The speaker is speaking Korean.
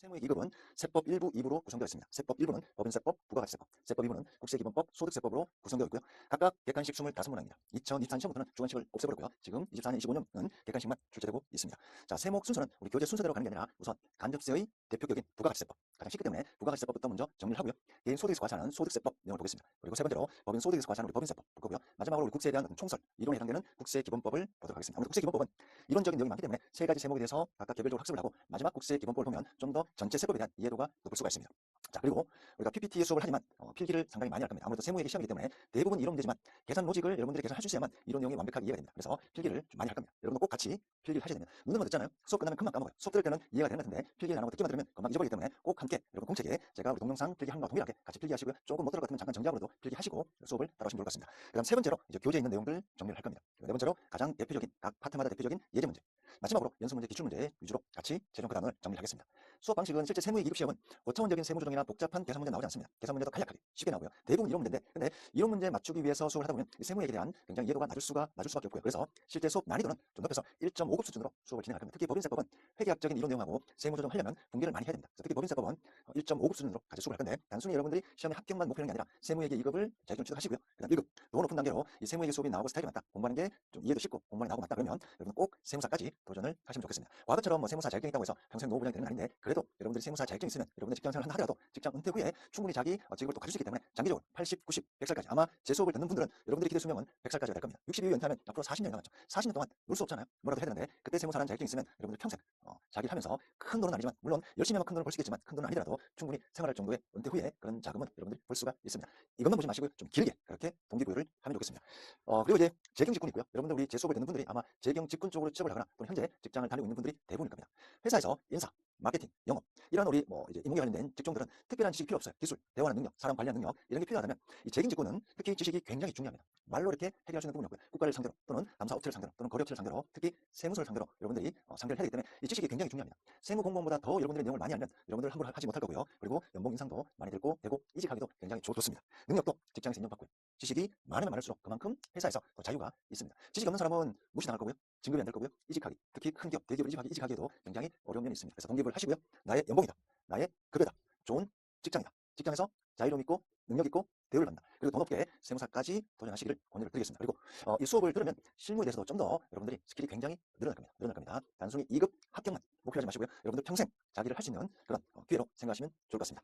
세무의 2급은 세법 1부 2부로 구성되어 있습니다. 세법 1부는 법인세법, 부가가치세법, 세법 2부는 국세기본법, 소득세법으로 구성되어 있고요. 각각 객관식 25문항입니다. 2024년 시험부터는 주관식을 없애버렸고요. 지금 24년, 25년은 객관식만 출제되고 있습니다. 자, 세목 순서는 우리 교재 순서대로 가는 게 아니라 우선 간접세의 대표격인 부가가치세법, 가장 쉽기 때문에 부가가치세법부터 먼저 정리를 하고요. 개인 소득에서 과세하는 소득세법 내용을 보겠습니다. 그리고 세 번째로 법인 소득에서 과세하는 우리 법인세법 볼 거고요. 마지막으로 우리 국세에 대한 총설, 이론에 해당되는 국세기본법을 보도록 하겠습니다. 아무래도 국세기본법은 이론적인 내용이 많기 때문에 세 가지 세목에 대해서 각각 개별적으로 학습을 하고 마지막 국세기본법을 보면 좀 더 전체 세법에 대한 이해도가 높을 수가 있습니다. 자 그리고 우리가 PPT 수업을 하지만 어, 필기를 상당히 많이 할 겁니다. 아무래도 세무회계 시험이기 때문에 대부분 이론 문제지만 계산 로직을 여러분들이 계산할 수 있어야만 이론 내용이 완벽하게 이해가 됩니다. 그래서 필기를 좀 많이 할 겁니다. 여러분도 꼭 같이 필기를 하셔야 됩니다. 눈으로만 듣잖아요. 수업 끝나면 금방 까먹어요. 수업 들을 때는 이해가 되는 것 같은데 필기를 안 하고 듣기만 들으면 금방 잊어버리기 때문에 꼭 함께 여러분 공책에 제가 우리 동영상 필기하는 거와 동일하게 같이 필기하시고요. 조금 못 같으면 잠깐 정지하고도 필기하시고 수업을 따라오시면 좋을 것 같습니다. 그 다음 세 번째로 이제 교재에 있는 내용들 정리를 할 겁니다. 네 번째로 가장 대표적인 각 파트마다 대표적인 예제 문제. 마지막으로 연습 문제, 기출 문제 위주로 같이 최종 그단을 정리하겠습니다. 수업 방식은 실제 세무의 2급 시험은 고차원적인 세무 조정이나 복잡한 계산 문제 나오지 않습니다. 계산 문제도 간략하게 쉽게 나오고요. 대부분 이론 문제인데 근데 이론 문제 맞추기 위해서 수업을 하다 보면 이 세무에 대한 굉장히 이해도가 낮을 수가 낮을 수밖에 없고요. 그래서 실제 수업 난이도는 좀 높여서 1.5급 수준으로 수업을 진행할 겁니다. 특히 법인세법은 회계학적인 이론 내용하고 세무 조정하려면 분개를 많이 해야 됩니다. 특히 법인세법은 1.5급 수준으로 같이 수업을 할 건데 단순히 여러분들이 시험에 합격만 목표는 게 아니라 세무회계 2급을 자격증 취득하시고요. 그다음 1급 더 높은 단계로 이 세무회계 수업이 나오고 스타일이 맞다. 공부하는 게 좀 이해도 쉽고 공부하는 게 나오고 맞다 그러면 여러분 꼭 세무사까지 도전을 하시면 좋겠습니다. 과거처럼 뭐 세무사 자격증 있다고 해서 평생 노부장이 되는 건 아닌데 그래도 여러분들이 세무사 자격증 있으면 여러분들 직장 생활 한다 하더라도 직장 은퇴 후에 충분히 자기 어, 직업을 또 가질 수 있기 때문에 장기적으로 80, 90, 100살까지 아마 제 수업을 듣는 분들은 여러분들이 기대 수명은 100살까지가 될 겁니다. 62에 연퇴하면 앞으로 40년 남았죠. 40년 동안 놀 수 없잖아요. 뭐라도 해야 되는데 그때 세무사라는 자격증 있으면 여러분들 평생 어, 자기를 하면서 큰 돈은 아니지만 물론 열심히 하면 큰 돈을 벌 수 있겠지만 큰 돈은 아니더라도 충분히 생활할 정도의 은퇴 후에 그런 자금은 여러분들이 벌 수가 있습니다. 이것만 보지 마시고 좀 길게 그렇게 동기부여를 하면 좋겠습니다. 어, 그리고 이제 재경 직군이 있고요. 여러분들 우리 제 수업을 듣는 분들이 아마 재경 직군 쪽으로 취업을 하거나 또는 현재 직장을 다니고 있는 분들이 대부분일 겁니다. 회사에서 인사, 마케팅, 영업 이런 우리 뭐 이제 인문계 관련된 직종들은 특별한 지식이 필요 없어요. 기술, 대화하는 능력, 사람 관리하는 능력 이런 게 필요하다면 이 재경 직군은 특히 지식이 굉장히 중요합니다. 말로 이렇게 해결할 수 있는 부분이 없고요. 국가를 상대로 또는 남사 업체를 상대로 또는 거래업체를 상대로 특히 세무서를 상대로 여러분들이 어, 상대를 해야 되기 때문에 이 지식이 굉장히 중요합니다. 세무 공무원보다 더 여러분들의 내용을 많이 알면 여러분들 함부로 하지 못할 거고요. 그리고 연봉 인상도 많이 들고 되고 이직하기도 굉장히 좋, 좋습니다. 능력도 직장에서 인정받고요. 지식이 많으면 많을수록 그만큼 회사에서 더 자유가 있습니다. 지식 없는 사람은 무시 당할 거고요. 진급이 안 될 거고요. 이직하기, 특히 큰 기업, 대기업을 이직하기, 이직하기에도 굉장히 어려운 면이 있습니다. 그래서 동기부여를 하시고요. 나의 연봉이다. 나의 급여다. 좋은 직장이다. 직장에서 자유로움 있고 능력 있고 대우를 받는다. 그리고 더 높게 세무사까지 도전하시기를 권유를 드리겠습니다. 그리고 어, 이 수업을 들으면 실무에 대해서도 좀 더 여러분들이 스킬이 굉장히 늘어날 겁니다. 늘어날 겁니다. 단순히 2급 합격만 목표하지 마시고요. 여러분들 평생 자기를 할 수 있는 그런 어, 기회로 생각하시면 좋을 것 같습니다.